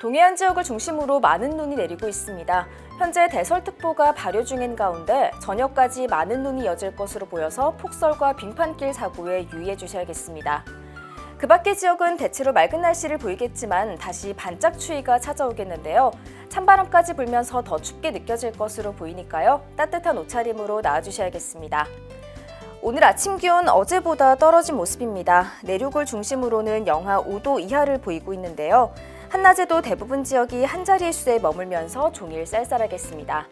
동해안 지역을 중심으로 많은 눈이 내리고 있습니다. 현재 대설특보가 발효 중인 가운데 저녁까지 많은 눈이 이어질 것으로 보여서 폭설과 빙판길 사고에 유의해 주셔야겠습니다. 그 밖의 지역은 대체로 맑은 날씨를 보이겠지만 다시 반짝 추위가 찾아오겠는데요. 찬바람까지 불면서 더 춥게 느껴질 것으로 보이니까요. 따뜻한 옷차림으로 나와주셔야겠습니다. 오늘 아침 기온 어제보다 떨어진 모습입니다. 내륙을 중심으로는 영하 5도 이하를 보이고 있는데요. 한낮에도 대부분 지역이 한 자리의 수에 머물면서 종일 쌀쌀하겠습니다.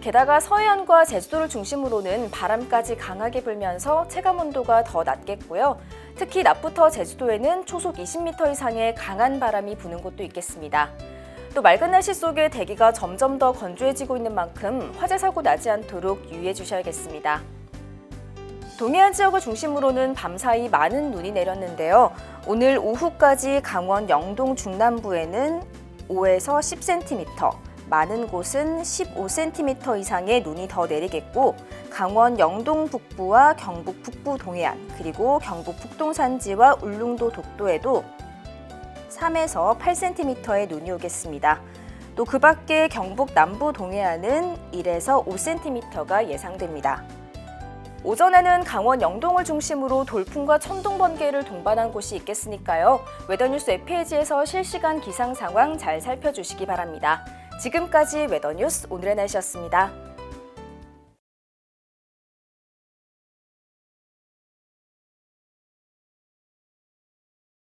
게다가 서해안과 제주도를 중심으로는 바람까지 강하게 불면서 체감 온도가 더 낮겠고요. 특히 낮부터 제주도에는 초속 20m 이상의 강한 바람이 부는 곳도 있겠습니다. 또 맑은 날씨 속에 대기가 점점 더 건조해지고 있는 만큼 화재 사고 나지 않도록 유의해 주셔야겠습니다. 동해안 지역을 중심으로는 밤사이 많은 눈이 내렸는데요. 오늘 오후까지 강원 영동 중남부에는 5에서 10cm, 많은 곳은 15cm 이상의 눈이 더 내리겠고 강원 영동 북부와 경북 북부 동해안 그리고 경북 북동산지와 울릉도 독도에도 3에서 8cm의 눈이 오겠습니다. 또 그 밖에 경북 남부 동해안은 1에서 5cm가 예상됩니다. 오전에는 강원 영동을 중심으로 돌풍과 천둥 번개를 동반한 곳이 있겠으니까요. 웨더뉴스 웹페이지에서 실시간 기상 상황 잘 살펴주시기 바랍니다. 지금까지 웨더뉴스 오늘의 날씨였습니다.